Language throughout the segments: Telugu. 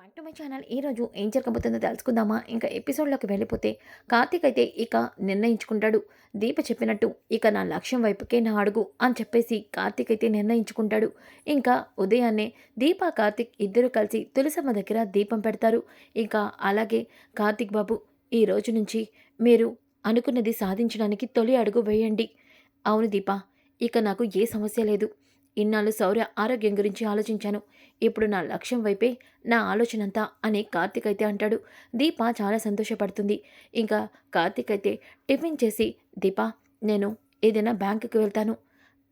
బ్యాక్ టు మై ఛానల్ ఈరోజు ఏం జరగబోతుందో తెలుసుకుందామా? ఇంకా ఎపిసోడ్లోకి వెళ్ళిపోతే కార్తీక్ అయితే ఇక నిర్ణయించుకుంటాడు. దీప చెప్పినట్టు ఇక నా లక్ష్యం వైపుకే నా అడుగు అని చెప్పేసి కార్తీక్ అయితే నిర్ణయించుకుంటాడు. ఇంకా ఉదయాన్నే దీప కార్తీక్ ఇద్దరు కలిసి తులసమ్మ దగ్గర దీపం పెడతారు. ఇంకా అలాగే కార్తీక్ బాబు ఈ రోజు నుంచి మీరు అనుకున్నది సాధించడానికి తొలి అడుగు వేయండి. అవును దీప ఇక నాకు ఏ సమస్య లేదు. ఇన్నాళ్ళు శౌర్య ఆరోగ్యం గురించి ఆలోచించాను. ఇప్పుడు నా లక్ష్యం వైపే నా ఆలోచన అంతా అని కార్తీక్ అయితే అంటాడు. దీప చాలా సంతోషపడుతుంది. ఇంకా కార్తీక్ అయితే టిఫిన్ చేసి దీప నేను ఏదైనా బ్యాంకుకి వెళ్తాను.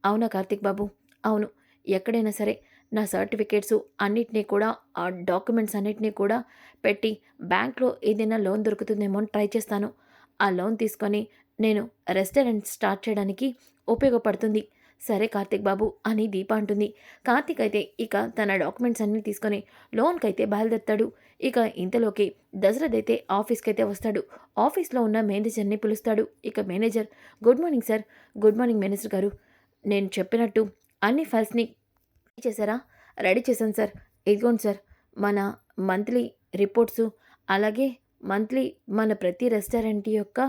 అవునా కార్తిక్ బాబు? అవును. ఎక్కడైనా సరే నా సర్టిఫికేట్స్ అన్నిటినీ కూడా ఆ డాక్యుమెంట్స్ అన్నిటినీ కూడా పెట్టి బ్యాంక్లో ఏదైనా లోన్ దొరుకుతుందేమో అని ట్రై చేస్తాను. ఆ లోన్ తీసుకొని నేను రెస్టారెంట్ స్టార్ట్ చేయడానికి ఉపయోగపడుతుంది. సరే కార్తిక్ బాబు అని దీప అంటుంది. కార్తిక్ అయితే ఇక తన డాక్యుమెంట్స్ అన్నీ తీసుకొని లోన్కి అయితే బయలుదేరుతాడు. ఇక ఇంతలోకి దశరథ్ అయితే ఆఫీస్కి అయితే వస్తాడు. ఆఫీస్లో ఉన్న మేనేజర్ని పిలుస్తాడు. ఇక manager good morning sir. Good morning manager గారు. నేను చెప్పినట్టు అన్ని ఫైల్స్ని చేశారా? రెడీ చేశాను సార్. ఇదిగోండి సార్. మన మంత్లీ రిపోర్ట్స్ అలాగే మంత్లీ మన ప్రతి రెస్టారెంట్ యొక్క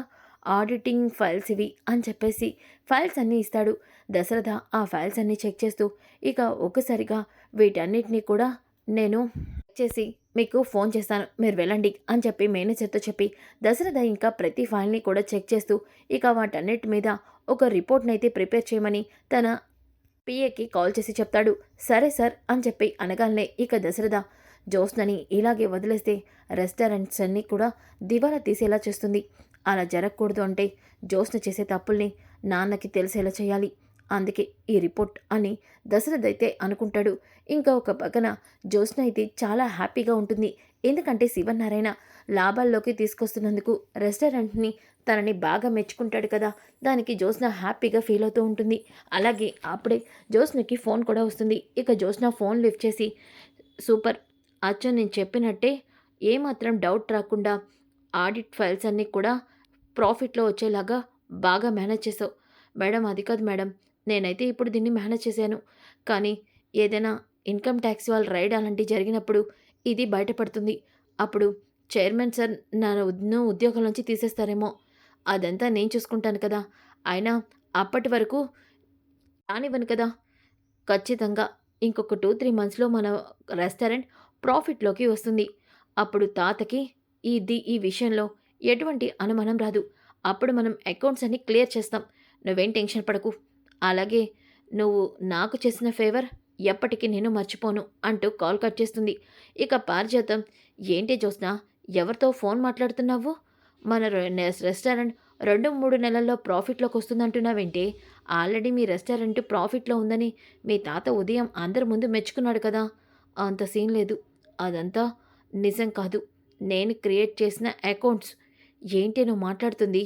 ఆడిటింగ్ ఫైల్స్ ఇవి అని చెప్పేసి ఫైల్స్ అన్నీ ఇస్తాడు. దశరథ ఆ ఫైల్స్ అన్నీ చెక్ చేస్తూ ఇక ఒక్కసారిగా వీటన్నిటినీ కూడా నేను చెక్ చేసి మీకు ఫోన్ చేస్తాను. మీరు వెళ్ళండి అని చెప్పి మేనేజర్తో చెప్పి దశరథ ఇంకా ప్రతి ఫైల్ని కూడా చెక్ చేస్తూ ఇక వాటన్నిటి మీద ఒక రిపోర్ట్ని అయితే ప్రిపేర్ చేయమని తన పిఏకి కాల్ చేసి చెప్తాడు. సరే సార్ అని చెప్పి అనగానే ఇక దశరథ జోస్నని ఇలాగే వదిలేస్తే రెస్టారెంట్స్ అన్నీ కూడా దివాలా తీసేలా చేస్తుంది. అలా జరగకూడదు అంటే జ్యోత్స్న చేసే తప్పుల్ని నాన్నకి తెలిసేలా చేయాలి. అందుకే ఈ రిపోర్ట్ అని దశరథ్ అయితే అనుకుంటాడు. ఇంకా ఒక పక్కన జ్యోత్స్న అయితే చాలా హ్యాపీగా ఉంటుంది. ఎందుకంటే శివనారాయణ లాభాల్లోకి తీసుకొస్తున్నందుకు రెస్టారెంట్ని తనని బాగా మెచ్చుకుంటాడు కదా. దానికి జ్యోత్స్న హ్యాపీగా ఫీల్ అవుతూ ఉంటుంది. అలాగే అప్పుడే జ్యోత్స్నకి ఫోన్ కూడా వస్తుంది. ఇక జ్యోత్స్న ఫోన్ లిఫ్ట్ చేసి సూపర్ అచ్చం నేను చెప్పినట్టే ఏమాత్రం డౌట్ రాకుండా ఆడిట్ ఫైల్స్ అన్నీ కూడా ప్రాఫిట్లో వచ్చేలాగా బాగా మేనేజ్ చేసావు. మేడం అది కాదు మేడం నేనైతే ఇప్పుడు దీన్ని మేనేజ్ చేశాను. కానీ ఏదైనా ఇన్కమ్ ట్యాక్స్ వాళ్ళ రైడ్ అలాంటివి జరిగినప్పుడు ఇది బయటపడుతుంది. అప్పుడు చైర్మన్ సార్ నన్ను ఉద్యోగం నుంచి తీసేస్తారేమో. అదంతా నేను చూసుకుంటాను కదా. అయినా అప్పటి వరకు రానివ్వను కదా. ఖచ్చితంగా ఇంకొక టూ త్రీ మంత్స్లో మన రెస్టారెంట్ ప్రాఫిట్లోకి వస్తుంది. అప్పుడు తాతకి ఇది ఈ విషయంలో ఎటువంటి అనుమానం రాదు. అప్పుడు మనం అకౌంట్స్ అన్ని క్లియర్ చేస్తాం. నువ్వేం టెన్షన్ పడకు. అలాగే నువ్వు నాకు చేసిన ఫేవర్ ఎప్పటికీ నేను మర్చిపోను అంటూ కాల్ కట్ చేస్తుంది. ఇక పారిజాతం ఏంటి జోస్నా ఎవరితో ఫోన్ మాట్లాడుతున్నావు? మన రెస్టారెంట్ రెండు మూడు నెలల్లో ప్రాఫిట్లోకి వస్తుందంటున్నావేంటి? ఆల్రెడీ మీ రెస్టారెంట్ ప్రాఫిట్లో ఉందని మీ తాత ఉదయం అందరి ముందు మెచ్చుకున్నాడు కదా. అంత సీన్ లేదు. అదంతా నిజం కాదు. నేను క్రియేట్ చేసిన అకౌంట్స్. ఏంటి నువ్వు మాట్లాడుతుంది?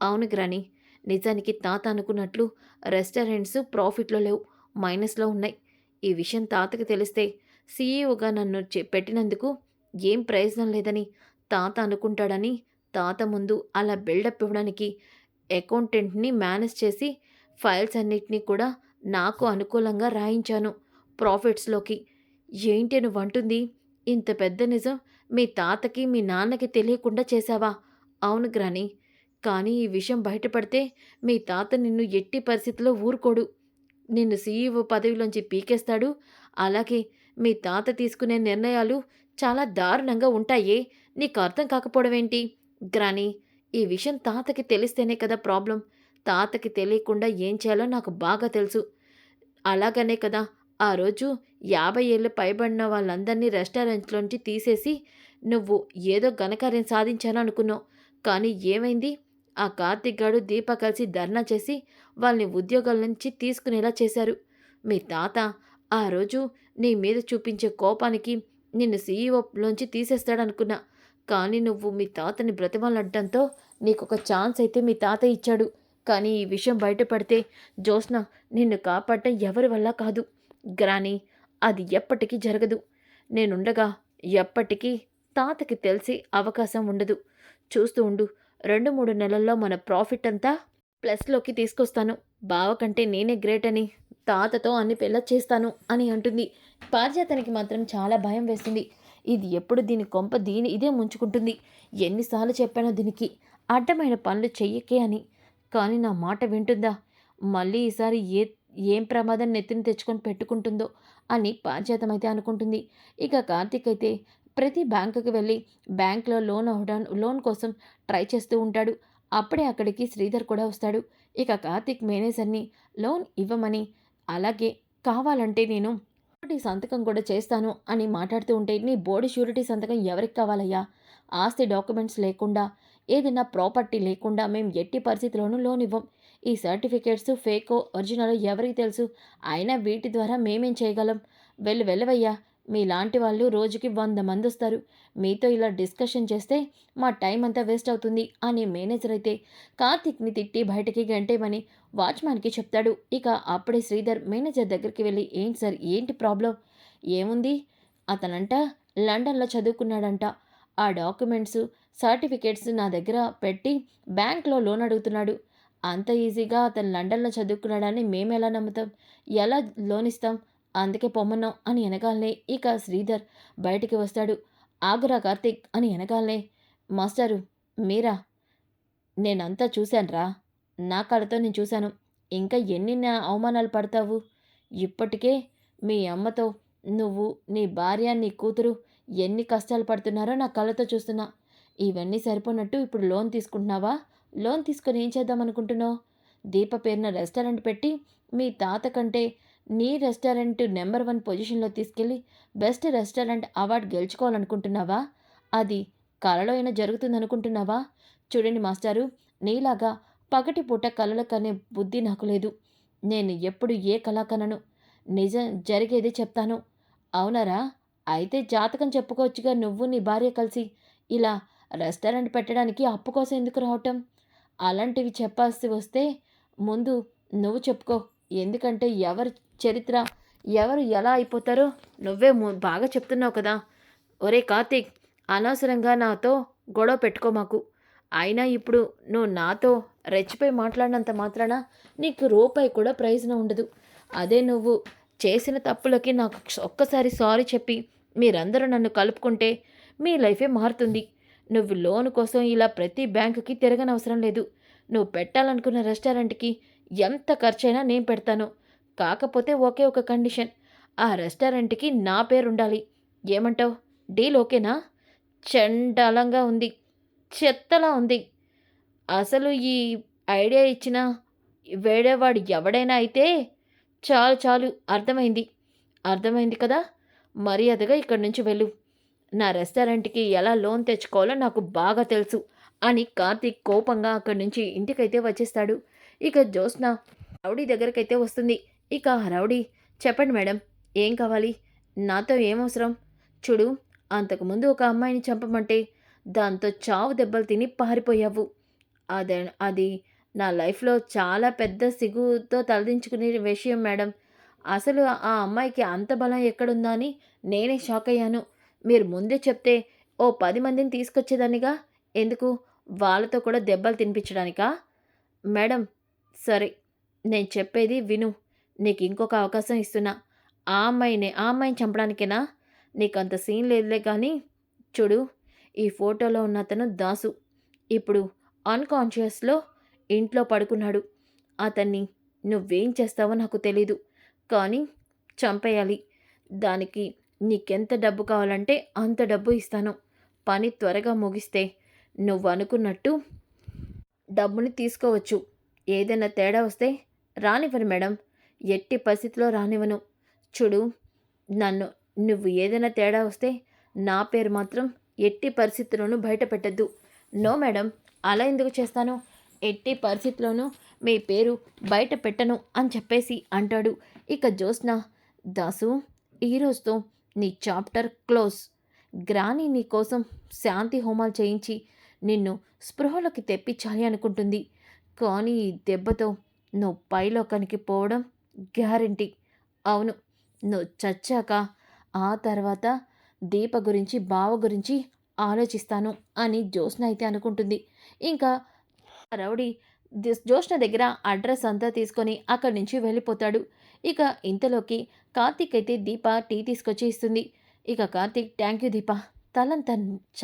అవును గ్రాని నిజానికి తాత అనుకున్నట్లు రెస్టారెంట్స్ ప్రాఫిట్లో లేవు మైనస్లో ఉన్నాయి. ఈ విషయం తాతకి తెలిస్తే సీఈఓగా నన్ను పెట్టినందుకు ఏం ప్రయోజనం లేదని తాత అనుకుంటాడని తాత ముందు అలా బిల్డప్ ఇవ్వడానికి అకౌంటెంట్ని మేనేజ్ చేసి ఫైల్స్ అన్నిటినీ కూడా నాకు అనుకూలంగా రాయించాను ప్రాఫిట్స్లోకి. ఏంటి నువ్వు అంటుంది? ఇంత పెద్ద నిజం మీ తాతకి మీ నాన్నకి తెలియకుండా చేశావా? అవును గ్రాని. కానీ ఈ విషయం బయటపడితే మీ తాత నిన్ను ఎట్టి పరిస్థితిలో ఊరుకోడు. నిన్ను సీఈఓ పదవిలోంచి పీకేస్తాడు. అలాగే మీ తాత తీసుకునే నిర్ణయాలు చాలా దారుణంగా ఉంటాయే. నీకు అర్థం కాకపోవడమేంటి? గ్రాని ఈ విషయం తాతకి తెలిస్తేనే కదా ప్రాబ్లం. తాతకి తెలియకుండా ఏం చేయాలో నాకు బాగా తెలుసు. అలాగనే కదా ఆ రోజు యాభై ఏళ్ళు పైబడిన వాళ్ళందరినీ రెస్టారెంట్లోంచి తీసేసి నువ్వు ఏదో ఘనకార్యం సాధించాను అనుకున్నావు కానీ ఏమైంది ఆ కార్తిక్ గాడు దీప కలిసి ధర్నా చేసి వాళ్ళని ఉద్యోగాల నుంచి తీసుకునేలా చేశారు. మీ తాత ఆ రోజు నీ మీద చూపించే కోపానికి నిన్ను సీఈఓలోంచి తీసేస్తాడనుకున్నా కానీ నువ్వు మీ తాతని బ్రతిమాలడ్డంతో నీకు ఒక ఛాన్స్ అయితే మీ తాత ఇచ్చాడు. కానీ ఈ విషయం బయటపడితే జ్యోత్స్న నిన్ను కాపాడటం ఎవరి వల్ల కాదు. గ్రాని అది ఎప్పటికీ జరగదు. నేనుండగా ఎప్పటికీ తాతకి తెలిసి అవకాశం ఉండదు. చూస్తూ ఉండు రెండు మూడు నెలల్లో మన ప్రాఫిట్ అంతా ప్లస్లోకి తీసుకొస్తాను. బావ కంటే నేనే గ్రేట్ అని తాతతో అన్ని పెళ్ళ చేస్తాను అని అంటుంది. పారిజాతానికి మాత్రం చాలా భయం వేస్తుంది ఇది ఎప్పుడు దీని కొంప దీని ఇదే ముంచుకుంటుంది. ఎన్నిసార్లు చెప్పానో దీనికి. అడ్డమైన పనులు చెయ్యకే అని. కానీ నా మాట వింటుందా? మళ్ళీ ఈసారి ఏ ఏం ప్రమాదం నెత్తిని తెచ్చుకొని పెట్టుకుంటుందో అని పాంచేతమైతే అనుకుంటుంది. ఇక కార్తీక్ అయితే ప్రతి బ్యాంకుకి వెళ్ళి బ్యాంక్లో లోన్ అవడా లోన్ కోసం ట్రై చేస్తూ ఉంటాడు. అప్పుడే అక్కడికి శ్రీధర్ కూడా వస్తాడు. ఇక కార్తీక్ మేనేజర్ని లోన్ ఇవ్వమని అలాగే కావాలంటే నేను షూరిటీ సంతకం కూడా చేస్తాను అని మాట్లాడుతూ ఉంటే నీ బోర్డు షూరిటీ సంతకం ఎవరికి కావాలయ్యా? ఆస్తి డాక్యుమెంట్స్ లేకుండా ఏదైనా ప్రాపర్టీ లేకుండా మేము ఎట్టి పరిస్థితిలోనూ లోన్ ఇవ్వం. ఈ సర్టిఫికేట్స్ ఫేకో ఒరిజినల్ ఎవరికి తెలుసు? అయినా వీటి ద్వారా మేమేం చేయగలం? వెళ్ళు వెళ్ళవయ్యా మీలాంటి వాళ్ళు రోజుకి వంద మంది వస్తారు. మీతో ఇలా డిస్కషన్ చేస్తే మా టైం అంతా వేస్ట్ అవుతుంది అని మేనేజర్ అయితే కార్తిక్ని తిట్టి బయటికి గంటేమని వాచ్మ్యాన్కి చెప్తాడు. ఇక అప్పుడే శ్రీధర్ మేనేజర్ దగ్గరికి వెళ్ళి ఏంటి సార్ ఏంటి ప్రాబ్లం? ఏముంది? అతనంట లండన్లో చదువుకున్నాడంట. ఆ డాక్యుమెంట్స్ సర్టిఫికేట్స్ నా దగ్గర పెట్టి బ్యాంక్లో లోన్ అడుగుతున్నాడు. అంత ఈజీగా అతను లండన్లో చదువుకున్నాడని మేము ఎలా నమ్ముతాం? ఎలా లోన్ ఇస్తాం అందుకే పొమ్మన్నాం అని వెనకాలనే ఇక శ్రీధర్ బయటికి వస్తాడు. ఆగురా కార్తీక్ అని వెనకాలనే మాస్టారు మీరా? నేనంతా చూశానురా. నా కళ్ళతో నేను చూశాను. ఇంకా ఎన్ని నా అవమానాలు పడతావు? ఇప్పటికే మీ అమ్మతో నువ్వు నీ భార్య నీ కూతురు ఎన్ని కష్టాలు పడుతున్నారో నా కళ్ళతో చూస్తున్నా. ఇవన్నీ సరిపోనట్టు ఇప్పుడు లోన్ తీసుకుంటున్నావా? లోన్ తీసుకొని ఏం చేద్దాం అనుకుంటున్నావు? దీప పేరున రెస్టారెంట్ పెట్టి మీ తాత కంటే నీ రెస్టారెంట్ నెంబర్ వన్ పొజిషన్లో తీసుకెళ్ళి బెస్ట్ రెస్టారెంట్ అవార్డు గెలుచుకోవాలనుకుంటున్నావా? అది కలలో అయినా జరుగుతుందనుకుంటున్నావా? చూడండి మాస్టారు నీలాగా పగటి పూట కలల కనే బుద్ధి నాకు లేదు. నేను ఎప్పుడు ఏ కళ కనను? నిజం జరిగేది చెప్తాను. అవునరా? అయితే జాతకం చెప్పుకోవచ్చుగా నువ్వు నీ భార్య కలిసి ఇలా రెస్టారెంట్ పెట్టడానికి అప్పు కోసం ఎందుకు రావటం? అలాంటివి చెప్పాల్సి వస్తే ముందు నువ్వు చెప్పుకో. ఎందుకంటే ఎవరి చరిత్ర ఎవరు ఎలా అయిపోతారో నువ్వే ము- బాగా చెప్తున్నావు కదా. ఒరే కార్తీక్ అనవసరంగా నాతో గొడవ పెట్టుకో మాకు. అయినా ఇప్పుడు నువ్వు నాతో రెచ్చిపోయి మాట్లాడినంత మాత్రాన నీకు రూపాయి కూడా ప్రయోజనం ఉండదు. అదే నువ్వు చేసిన తప్పులకి నాకు ఒక్కసారి సారీ చెప్పి మీరందరూ నన్ను కలుపుకుంటే మీ లైఫే మారుతుంది. నువ్వు లోన్ కోసం ఇలా ప్రతి బ్యాంకుకి తిరగనవసరం లేదు. నువ్వు పెట్టాలనుకున్న రెస్టారెంట్కి ఎంత ఖర్చైనా నేను పెడతాను. కాకపోతే ఒకే ఒక కండిషన్. ఆ రెస్టారెంట్కి నా పేరు ఉండాలి ఏమంటావు? డీల్ ఓకేనా? చండాలంగా ఉంది. చెత్తలా ఉంది. అసలు ఈ ఐడియా ఇచ్చిన వేడేవాడు ఎవడైనా అయితే చాలు చాలు అర్థమైంది. అర్థమైంది కదా? మర్యాదగా ఇక్కడి నుంచి వెళ్ళు. నా రెస్టారెంట్కి ఎలా లోన్ తెచ్చుకోవాలో నాకు బాగా తెలుసు అని కార్తీక్ కోపంగా అక్కడి నుంచి ఇంటికైతే వచ్చేస్తాడు. ఇక జ్యోత్స్న రౌడీ దగ్గరకైతే వస్తుంది. ఇక రౌడీ చెప్పండి మేడం ఏం కావాలి? నాతో ఏమవసరం చూడు అంతకుముందు ఒక అమ్మాయిని చంపమంటే దాంతో చావు దెబ్బలు తిని పారిపోయావు. అదే అది నా లైఫ్లో చాలా పెద్ద సిగ్గుతో తలదించుకునే విషయం మేడం. అసలు ఆ అమ్మాయికి అంత బలం ఎక్కడుందా అని నేనే షాక్ అయ్యాను. మీరు ముందే చెప్తే ఓ పది మందిని తీసుకొచ్చేదానిగా ఎందుకు? వాళ్ళతో కూడా దెబ్బలు తినిపించడానికా? మేడం సరే నేను చెప్పేది విను. నీకు ఇంకొక అవకాశం ఇస్తున్నా. ఆ అమ్మాయినే ఆ అమ్మాయిని చంపడానికేనా? నీకు అంత సీన్ లేదులే కానీ చూడు ఈ ఫోటోలో ఉన్న అతను దాసు. ఇప్పుడు అన్కాన్షియస్లో ఇంట్లో పడుకున్నాడు. అతన్ని నువ్వేం చేస్తావో నాకు తెలీదు. కానీ చంపేయాలి. దానికి నీకెంత డబ్బు కావాలంటే అంత డబ్బు ఇస్తాను. పని త్వరగా ముగిస్తే నువ్వు అనుకున్నట్టు డబ్బుని తీసుకోవచ్చు. ఏదైనా తేడా వస్తే రానివ్వను మేడం. ఎట్టి పరిస్థితిలో రానివ్వను. చూడు నన్ను నువ్వు ఏదైనా తేడా వస్తే నా పేరు మాత్రం ఎట్టి పరిస్థితుల్లోనూ బయట పెట్టద్దు నో మేడం అలా ఎందుకు చేస్తాను? ఎట్టి పరిస్థితిలోనూ మీ పేరు బయట పెట్టను అని చెప్పేసి అంటాడు. ఇక జ్యోత్స్న దాసు ఈరోజుతో నీ చాప్టర్ క్లోజ్. గ్రాని నీ కోసం శాంతి హోమాలు చేయించి నిన్ను స్పృహలోకి తెప్పించాలి అనుకుంటుంది. కానీ ఈ దెబ్బతో నువ్వు పైలోకానికి పోవడం గ్యారంటీ. అవును నువ్వు చచ్చాక ఆ తర్వాత దీప గురించి బావ గురించి ఆలోచిస్తాను అని జ్యోత్స్న అయితే అనుకుంటుంది. ఇంకా రౌడీ జ్యోష్ణ దగ్గర అడ్రస్ అంతా తీసుకొని అక్కడి నుంచి వెళ్ళిపోతాడు. ఇక ఇంతలోకి కార్తీక్ అయితే దీప టీ తీసుకొచ్చి ఇస్తుంది ఇక కార్తీక్ థ్యాంక్ యూ దీప. తలంత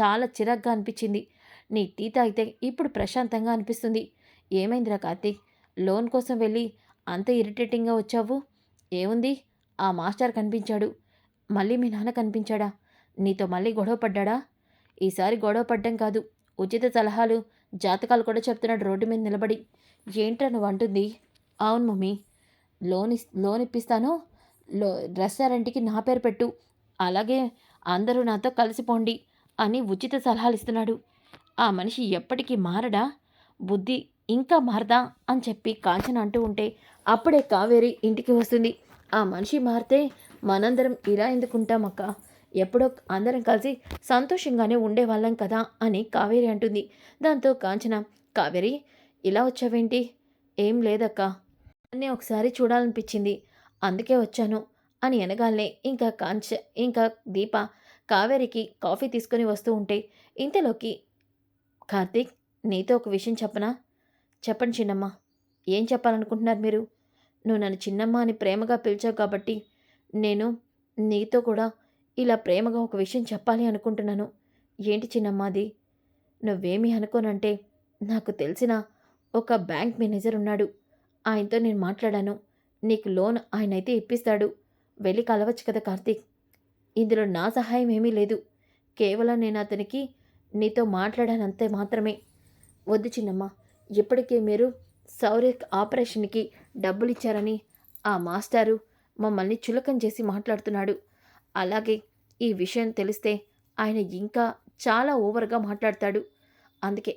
చాలా చిరాగ్గా అనిపించింది. నీ టీ తాగితే ఇప్పుడు ప్రశాంతంగా అనిపిస్తుంది. ఏమైందిరా కార్తీక్? లోన్ కోసం వెళ్ళి అంత ఇరిటేటింగ్గా వచ్చావు? ఏముంది? ఆ మాస్టర్ కనిపించాడు. మళ్ళీ మీ నాన్న కనిపించాడా? నీతో మళ్ళీ గొడవ పడ్డాడా? ఈసారి గొడవ పడ్డం కాదు. ఉచిత సలహాలు జాతకాలు కూడా చెప్తున్నాడు రోడ్డు మీద నిలబడి. ఏంట్రా నువ్వు? అంటుంది. అవును మమ్మీ. లోన్ ఇస్ లోన్ ఇప్పిస్తాను. లో రెస్టారెంట్కి నా పేరు పెట్టు. అలాగే అందరూ నాతో కలిసిపోండి అని ఉచిత సలహాలు ఇస్తున్నాడు. ఆ మనిషి ఎప్పటికీ మారడా? బుద్ధి ఇంకా మారదా? అని చెప్పి కాంచన అంటూ ఉంటే అప్పుడే కావేరి ఇంటికి వస్తుంది. ఆ మనిషి మారితే మనందరం ఇలా ఎందుకుంటాం అక్క? ఎప్పుడో అందరం కలిసి సంతోషంగానే ఉండేవాళ్ళం కదా అని కావేరి అంటుంది. దాంతో కాంచన కావేరి ఇలా వచ్చావేంటి? ఏం లేదక్క. అన్నీ ఒకసారి చూడాలనిపించింది. అందుకే వచ్చాను అని అనగానే ఇంకా కాంచ ఇంకా దీప కావేరికి కాఫీ తీసుకొని వస్తూ ఉంటే ఇంతలోకి కార్తీక్ నీతో ఒక విషయం చెప్పనా? చెప్పండి చిన్నమ్మ. ఏం చెప్పాలనుకుంటున్నారు మీరు? నువ్వు నన్ను చిన్నమ్మ అని ప్రేమగా పిలిచావు కాబట్టి నేను నీతో కూడా ఇలా ప్రేమగా ఒక విషయం చెప్పాలి అనుకుంటున్నాను. ఏంటి చిన్నమ్మాది నువ్వేమీ అనుకోనంటే నాకు తెలిసిన ఒక బ్యాంక్ మేనేజర్ ఉన్నాడు. ఆయనతో నేను మాట్లాడాను. నీకు లోన్ ఆయన అయితే ఇప్పిస్తాడు. వెళ్ళి కలవచ్చు కదా కార్తీక్. ఇందులో నా సహాయం ఏమీ లేదు. కేవలం నేను అతనికి నీతో మాట్లాడానంతే మాత్రమే. వద్దు చిన్నమ్మ. ఇప్పటికే మీరు సౌర్య ఆపరేషన్కి డబ్బులు ఇచ్చారని ఆ మాస్టారు మమ్మల్ని చులకం చేసి మాట్లాడుతున్నాడు. అలాగే ఈ విషయం తెలిస్తే ఆయన ఇంకా చాలా ఓవర్గా మాట్లాడతాడు. అందుకే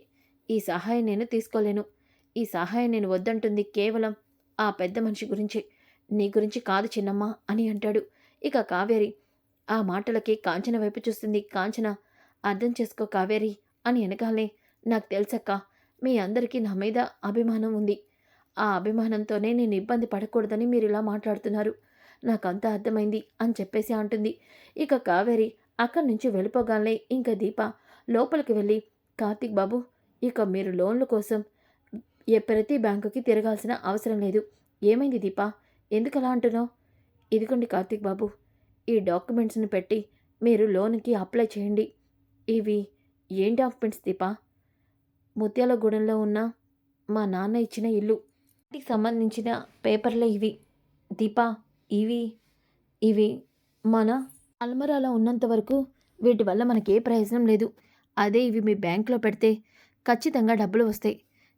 ఈ సహాయం నేను తీసుకోలేను. ఈ సహాయం నేను వద్దంటుంది కేవలం ఆ పెద్ద మనిషి గురించి. నీ గురించి కాదు చిన్నమ్మ అని అంటాడు. ఇక కావేరి ఆ మాటలకి కాంచన వైపు చూస్తుంది. కాంచన అర్థం చేసుకో కావేరి అని వెనకాలే. నాకు తెలుసక్క మీ అందరికీ నా మీద అభిమానం ఉంది. ఆ అభిమానంతోనే నేను ఇబ్బంది పడకూడదని మీరు ఇలా మాట్లాడుతున్నారు. నాకంతా అర్థమైంది అని చెప్పేసి అంటుంది. ఇక కావేరి అక్కడి నుంచి వెళ్ళిపోగానే ఇంకా దీప లోపలికి వెళ్ళి కార్తీక్ బాబు ఇక మీరు లోన్ల కోసం ఏ ప్రతి బ్యాంకుకి తిరగాల్సిన అవసరం లేదు. ఏమైంది దీప? ఎందుకు అలా అంటున్నావు? ఇదిగోండి కార్తీక్ బాబు ఈ డాక్యుమెంట్స్ని పెట్టి మీరు లోన్కి అప్లై చేయండి. ఇవి ఏం డాక్యుమెంట్స్ దీప? ముత్యాలగూడెంలో ఉన్న మా నాన్న ఇచ్చిన ఇల్లు. సంబంధించిన పేపర్లే ఇవి. దీపా ఇవి ఇవి మన అల్మరాలో ఉన్నంత వరకు వీటి వల్ల మనకి ఏ ప్రయోజనం లేదు. అదే ఇవి మీ బ్యాంకులో పెడితే ఖచ్చితంగా డబ్బులు వస్తాయి.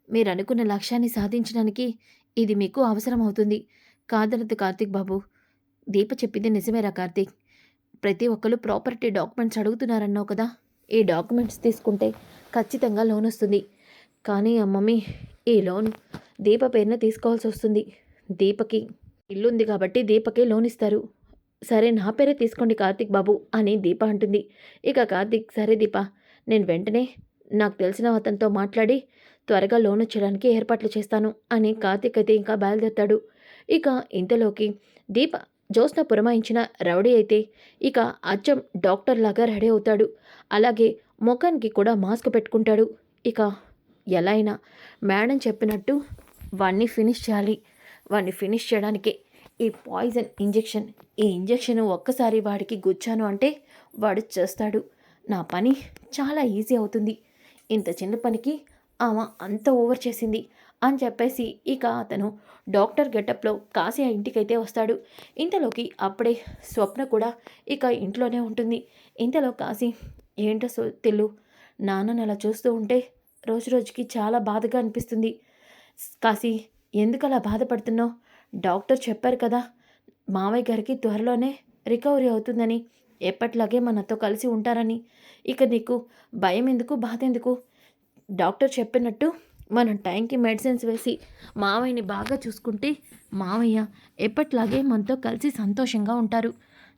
మీరు అనుకున్న లక్ష్యాన్ని సాధించడానికి ఇది మీకు అవసరం అవుతుంది కాదనదు కార్తీక్ బాబు. దీప చెప్పింది నిజమేరా కార్తీక్? ప్రతి ఒక్కరు ప్రాపర్టీ డాక్యుమెంట్స్ అడుగుతున్నారన్నావు కదా? ఈ డాక్యుమెంట్స్ తీసుకుంటే ఖచ్చితంగా లోన్ వస్తుంది. కానీ అమ్మమ్మి ఈ లోన్ దీప పేరున తీసుకోవాల్సి వస్తుంది. దీపకి ఇల్లు ఉంది కాబట్టి దీపకే లోన్ ఇస్తారు సరే నా పేరే తీసుకోండి కార్తీక్ బాబు అని దీప అంటుంది. ఇక కార్తిక్ సరే దీప నేను వెంటనే నాకు తెలిసిన అతనితో మాట్లాడి త్వరగా లోన్ వచ్చేయడానికి ఏర్పాట్లు చేస్తాను అని కార్తీక్ అయితే ఇంకా బయలుదేరుతాడు. ఇక ఇంతలోకి దీప జ్యోత్స్న పురమాయించిన రౌడీ అయితే ఇక అచ్చం డాక్టర్ లాగా రెడీ అవుతాడు. అలాగే ముఖానికి కూడా మాస్క్ పెట్టుకుంటాడు. ఇక ఎలా అయినా మేడం చెప్పినట్టు వాడిని ఫినిష్ చేయాలి. వాడిని ఫినిష్ చేయడానికి ఈ పాయిజన్ ఇంజెక్షన్ ఈ ఇంజెక్షన్ ఒక్కసారి వాడికి గుచ్చాను అంటే వాడు చేస్తాడు. నా పని చాలా ఈజీ అవుతుంది. ఇంత చిన్న పనికి ఆమె అంత ఓవర్ చేసింది అని చెప్పేసి ఇక అతను డాక్టర్ గెటప్లో కాశీ ఆ ఇంటికైతే వస్తాడు. ఇంతలోకి అప్పుడే స్వప్న కూడా ఇక ఇంట్లోనే ఉంటుంది. ఇంతలో కాశీ ఏంటో సో తెల్లు నాన్నని అలా చూస్తూ ఉంటే రోజు రోజుకి చాలా బాధగా అనిపిస్తుంది. కాశీ ఎందుకు అలా బాధపడుతున్నావు? డాక్టర్ చెప్పారు కదా మావయ్య గారికి త్వరలోనే రికవరీ అవుతుందని ఎప్పట్లాగే మనతో కలిసి ఉంటారని. ఇక నీకు భయం ఎందుకు బాధ ఎందుకు డాక్టర్ చెప్పినట్టు మనం టైంకి మెడిసిన్స్ వేసి మావయ్యని బాగా చూసుకుంటే మావయ్య ఎప్పట్లాగే మనతో కలిసి సంతోషంగా ఉంటారు.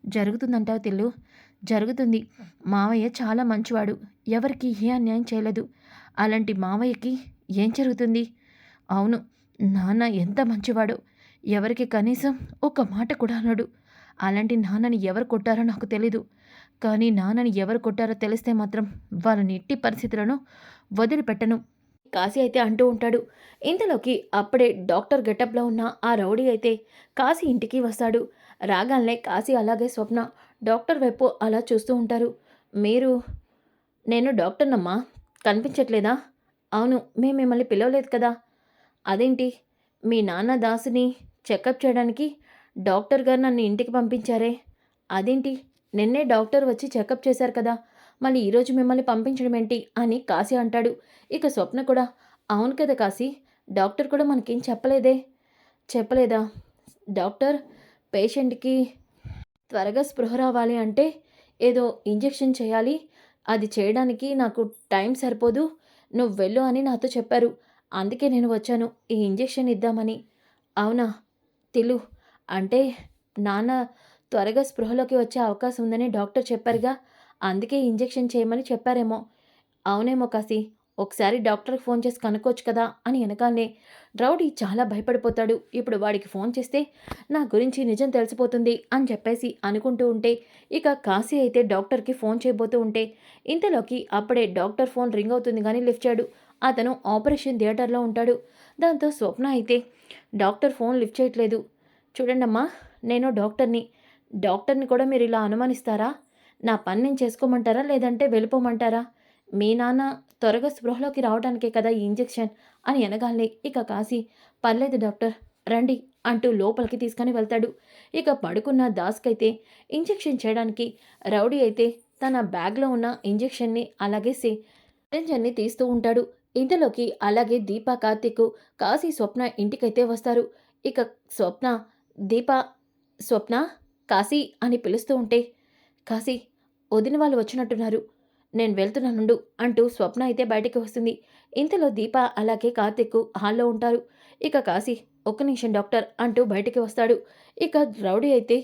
జరుగుతుందంటావు తెలు జరుగుతుంది. మావయ్య చాలా మంచివాడు. ఎవరికి ఏ అన్యాయం చేయలేదు. అలాంటి మావయ్యకి ఏం జరుగుతుంది? అవును నాన్న ఎంత మంచివాడు. ఎవరికి కనీసం ఒక మాట కూడా అనడు. అలాంటి నాన్నని ఎవరు కొట్టారో నాకు తెలీదు. కానీ నాన్నని ఎవరు కొట్టారో తెలిస్తే మాత్రం వాళ్ళని ఎట్టి పరిస్థితులను వదిలిపెట్టను. కాశీ అయితే అంటూ ఉంటాడు. ఇంతలోకి అప్పుడే డాక్టర్ గెటప్లో ఉన్న ఆ రౌడీ అయితే కాశీ ఇంటికి వస్తాడు. రాగానే కాశీ అలాగే స్వప్న డాక్టర్ వైపు అలా చూస్తూ ఉంటారు. మీరు నేను డాక్టర్నమ్మా? కనిపించట్లేదా? అవును మేము మిమ్మల్ని పిలవలేదు కదా? అదేంటి? మీ నాన్న దాసుని చెకప్ చేయడానికి డాక్టర్ గారు నన్ను ఇంటికి పంపించారే. అదేంటి? నిన్నే డాక్టర్ వచ్చి చెకప్ చేశారు కదా. మళ్ళీ ఈరోజు మిమ్మల్ని పంపించడం ఏంటి అని కాశీ అంటాడు. ఇక స్వప్న కూడా అవును కదా కాశీ డాక్టర్ కూడా మనకేం చెప్పలేదే. చెప్పలేదా? డాక్టర్ పేషెంట్కి త్వరగా స్పృహ రావాలి అంటే ఏదో ఇంజెక్షన్ చేయాలి. అది చేయడానికి నాకు టైం సరిపోదు. నువ్వు వెళ్ళు అని నాతో చెప్పారు. అందుకే నేను వచ్చాను. ఈ ఇంజెక్షన్ ఇద్దామని. అవునా? తిలు. అంటే నాన్న త్వరగా స్పృహలోకి వచ్చే అవకాశం ఉందని డాక్టర్ చెప్పారుగా. అందుకే ఇంజెక్షన్ చేయమని చెప్పారేమో. అవునేమో కాసి ఒకసారి డాక్టర్కి ఫోన్ చేసి కనుక్కోవచ్చు కదా అని వెనకాలనే రౌడీ చాలా భయపడిపోతాడు. ఇప్పుడు వాడికి ఫోన్ చేస్తే నా గురించి నిజం తెలిసిపోతుంది అని చెప్పేసి అనుకుంటూ ఉంటే ఇక కాశీ అయితే డాక్టర్కి ఫోన్ చేయబోతూ ఉంటే ఇంతలోకి అప్పుడే డాక్టర్ ఫోన్ రింగ్ అవుతుంది కానీ లిఫ్ట్ చేయడు. అతను ఆపరేషన్ థియేటర్లో ఉంటాడు. దాంతో స్వప్న అయితే డాక్టర్ ఫోన్ లిఫ్ట్ చేయట్లేదు. చూడండమ్మా నేను డాక్టర్ని. డాక్టర్ని కూడా మీరు ఇలా అనుమానిస్తారా? నా పని నేను చేసుకోమంటారా లేదంటే వెళ్ళిపోమంటారా? మీ నాన్న త్వరగా స్పృహలోకి రావడానికే కదా ఈ ఇంజెక్షన్ అని అనగానే ఇక కాసి పర్లేదు డాక్టర్ రండి అంటూ లోపలికి తీసుకొని వెళ్తాడు. ఇక పడుకున్న దాస్కైతే ఇంజెక్షన్ చేయడానికి రౌడీ అయితే తన బ్యాగ్లో ఉన్న ఇంజెక్షన్ని అలాగే సిరంజన్ని తీస్తూ ఉంటాడు. ఇంతలోకి అలాగే దీప కార్తిక్ కాశీ స్వప్న ఇంటికైతే వస్తారు. ఇక స్వప్న దీప స్వప్న కాశీ అని పిలుస్తూ ఉంటే కాశీ వదిన వాళ్ళు వచ్చినట్టున్నారు. నేను వెళ్తున్నానుండు అంటూ స్వప్న అయితే బయటికి వస్తుంది. ఇంతలో దీప అలాగే కార్తిక్ హాల్లో ఉంటారు. ఇక కాశీ ఒక్క నిమిషం డాక్టర్ అంటూ బయటికి వస్తాడు. ఇక రౌడీ అయితే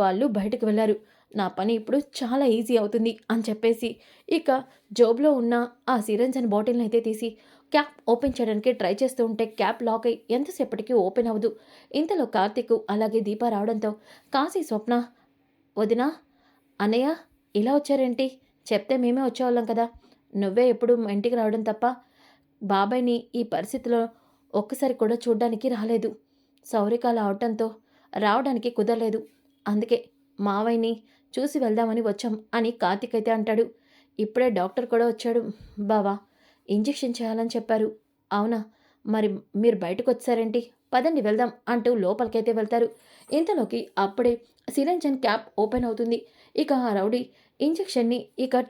వాళ్ళు బయటకు వెళ్ళారు. నా పని ఇప్పుడు చాలా ఈజీ అవుతుంది అని చెప్పేసి ఇక జోబ్లో ఉన్న ఆ సిరంజన్ బాటిల్ని అయితే తీసి క్యాప్ ఓపెన్ చేయడానికి ట్రై చేస్తూ ఉంటే క్యాప్ లాక్ అయి ఎంతసేపటికి ఓపెన్ అవ్వదు. ఇంతలో కార్తీక్ అలాగే దీప రావడంతో కాశీ స్వప్న వదినా అన్నయ్య ఇలా వచ్చారేంటి? చెప్తే మేమే వచ్చేవాళ్ళం కదా. నువ్వే ఎప్పుడు మా ఇంటికి రావడం తప్ప బాబాయ్ని ఈ పరిస్థితిలో ఒక్కసారి కూడా చూడ్డానికి రాలేదు. సౌరికాలు అవటంతో రావడానికి కుదరలేదు. అందుకే మావయ్యని చూసి వెళ్దామని వచ్చాం అని కార్తిక్ అయితే అంటాడు. ఇప్పుడే డాక్టర్ కూడా వచ్చాడు. బావా ఇంజెక్షన్ చేయాలని చెప్పారు. అవునా? మరి మీరు బయటకు వచ్చారేంటి? పదండి వెళ్దాం అంటూ లోపలికైతే వెళ్తారు. ఇంతలోకి అప్పుడే సిరంజన్ క్యాప్ ఓపెన్ అవుతుంది. ఇక ఆ రౌడీ ఇంజెక్షన్ని ఇక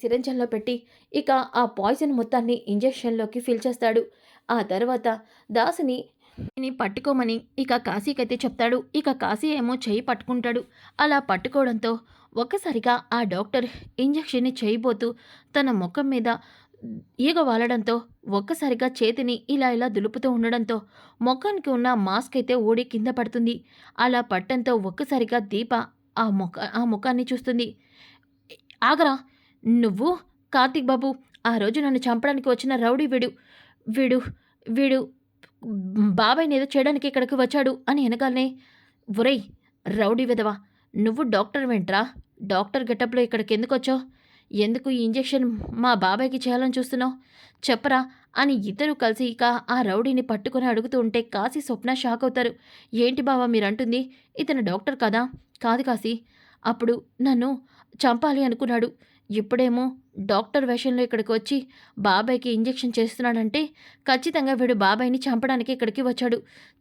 సిరంజన్లో పెట్టి ఇక ఆ పాయిజన్ మొత్తాన్ని ఇంజెక్షన్లోకి ఫిల్ చేస్తాడు. ఆ తర్వాత దాసుని ని పట్టుకోమని ఇక కాశీకైతే చెప్తాడు. ఇక కాశీ ఏమో చేయి పట్టుకుంటాడు. అలా పట్టుకోవడంతో ఒక్కసారిగా ఆ డాక్టర్ ఇంజెక్షన్ని చేయబోతూ తన ముఖం మీద ఈగ వాలడంతో ఒక్కసారిగా చేతిని ఇలా ఇలా దులుపుతూ ఉండడంతో ముఖానికి ఉన్న మాస్క్ అయితే ఓడి కింద పడుతుంది. అలా పట్టంతో ఒక్కసారిగా దీప ఆ ముఖ ఆ ముఖాన్ని చూస్తుంది. ఆగరా నువ్వు కార్తీక్ బాబు ఆ రోజు నన్ను చంపడానికి వచ్చిన రౌడీ వీడు వీడు వీడు బాబాయ్ని ఏదో చేయడానికి ఇక్కడికి వచ్చాడు అని వెనకాలనే ఒరేయ్ రౌడీ విధవా నువ్వు డాక్టర్ వెంట్రా? డాక్టర్ గెటప్లో ఇక్కడికి ఎందుకు వచ్చావు? ఎందుకు ఈ ఇంజెక్షన్ మా బాబాయ్కి చేయాలని చూస్తున్నావు? చెప్పరా? అని ఇద్దరు కలిసి ఇక ఆ రౌడీని పట్టుకొని అడుగుతూ ఉంటే కాశీ స్వప్న షాక్ అవుతారు. ఏంటి బావా మీరంటుంది? ఇతను డాక్టర్ కదా? కాదు కాశీ అప్పుడు నన్ను చంపాలి అనుకున్నాడు. ఇప్పుడేమో డాక్టర్ వేషంలో ఇక్కడికి వచ్చి బాబాయ్కి ఇంజెక్షన్ చేస్తున్నాడంటే ఖచ్చితంగా వీడు బాబాయ్ని చంపడానికి ఇక్కడికి వచ్చాడు.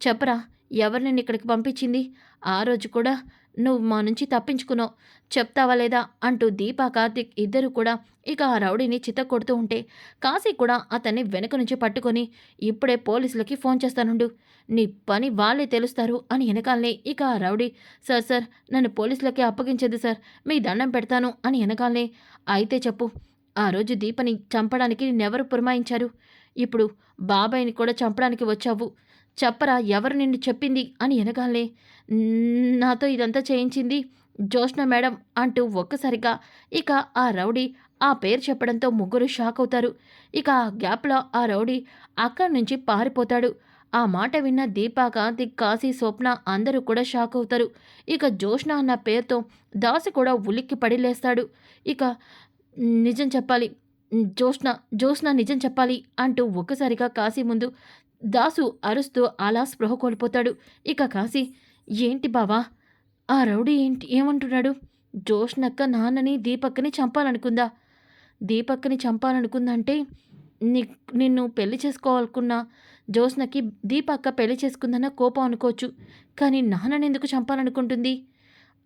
చెప్పరా ఎవరు నేను ఇక్కడికి పంపించింది? ఆ రోజు కూడా నువ్వు మా నుంచి తప్పించుకున్నావు. చెప్తావా లేదా? అంటూ దీపా కార్తిక్ ఇద్దరు కూడా ఇక ఆ రౌడీని చిత్తకొడుతూ ఉంటే కాశీ కూడా అతన్ని వెనక నుంచి పట్టుకొని ఇప్పుడే పోలీసులకి ఫోన్ చేస్తానుండు. నీ పని వాళ్ళే తెలుస్తారు అని వెనకాలనే ఇక ఆ రౌడీ సార్ సార్ నన్ను పోలీసులకి అప్పగించేది సార్ మీ దండం పెడతాను అని వెనకాలనే అయితే చెప్పు ఆ రోజు దీపని చంపడానికి నిన్నెవరు పురమాయించారు? ఇప్పుడు బాబాయ్ని కూడా చంపడానికి వచ్చావు. చెప్పరా ఎవరు నిన్ను చెప్పింది? అని వెనకాలనే నాతో ఇదంతా చేయించింది జోష్న మేడం అంటూ ఒక్కసారిగా ఇక ఆ రౌడీ ఆ పేరు చెప్పడంతో ముగ్గురు షాక్ అవుతారు. ఇక ఆ గ్యాప్లో ఆ రౌడీ అక్కడి నుంచి పారిపోతాడు. ఆ మాట విన్న దీపాక ది కాశీ స్వప్న అందరూ కూడా షాక్ అవుతారు. ఇక జోష్న అన్న పేరుతో దాసు కూడా ఉలిక్కి పడి లేస్తాడు. ఇక నిజం చెప్పాలి జోష్న జోష్న నిజం చెప్పాలి అంటూ ఒక్కసారిగా కాశీ ముందు దాసు అరుస్తూ అలా స్పృహ కోల్పోతాడు. ఇక కాశీ ఏంటి బావా ఆ రౌడీ ఏంటి? ఏమంటున్నాడు? జోష్నక్క నాన్నని దీపక్కని చంపాలనుకుందా? దీపక్కని చంపాలనుకుందంటే నీ నిన్ను పెళ్ళి చేసుకోవాలనుకున్న జోష్నకి దీపక్క పెళ్ళి చేసుకుందన్న కోపం అనుకోవచ్చు. కానీ నాన్నని ఎందుకు చంపాలనుకుంటుంది?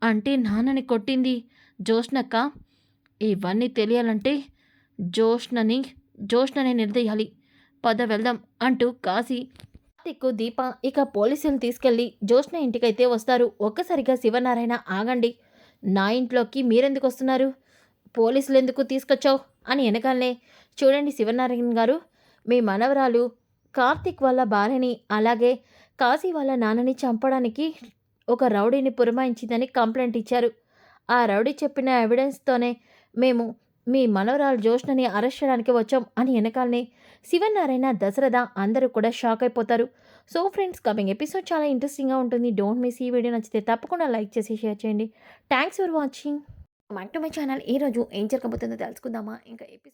అంటే నాన్నని కొట్టింది జోష్నక్క. ఇవన్నీ తెలియాలంటే జోష్నని జోష్నని నిర్దయాలి. పద వెళ్దాం అంటూ కాశీ కార్తిక్ దీప ఇక పోలీసులు తీసుకెళ్ళి జోష్న ఇంటికైతే వస్తారు. ఒక్కసారిగా శివనారాయణ ఆగండి. నా ఇంట్లోకి మీరెందుకు వస్తున్నారు? పోలీసులు ఎందుకు తీసుకొచ్చావు? అని వెనకాలనే చూడండి శివనారాయణ గారు మీ మనవరాలు కార్తిక్ వాళ్ళ భార్యని అలాగే కాశీ వాళ్ళ నాన్నని చంపడానికి ఒక రౌడీని పురమాయించిందని కంప్లైంట్ ఇచ్చారు. ఆ రౌడీ చెప్పిన ఎవిడెన్స్తోనే మేము మీ మనవరాలు జోష్నని అరెస్ట్ చేయడానికి వచ్చాం అని వెనకాలనే శివనారాయణ దసరథ అందరూ కూడా షాక్ అయిపోతారు. సో ఫ్రెండ్స్ కమింగ్ ఎపిసోడ్ చాలా ఇంట్రెస్టింగ్గా ఉంటుంది. డోంట్ మిస్ ఈ వీడియో నచ్చితే తప్పకుండా లైక్ చేసి షేర్ చేయండి. Thanks for watching. My to my channel. ఈరోజు ఏం జరగబోతుందో తెలుసుకుందామా? ఇంకా ఎపిసోడ్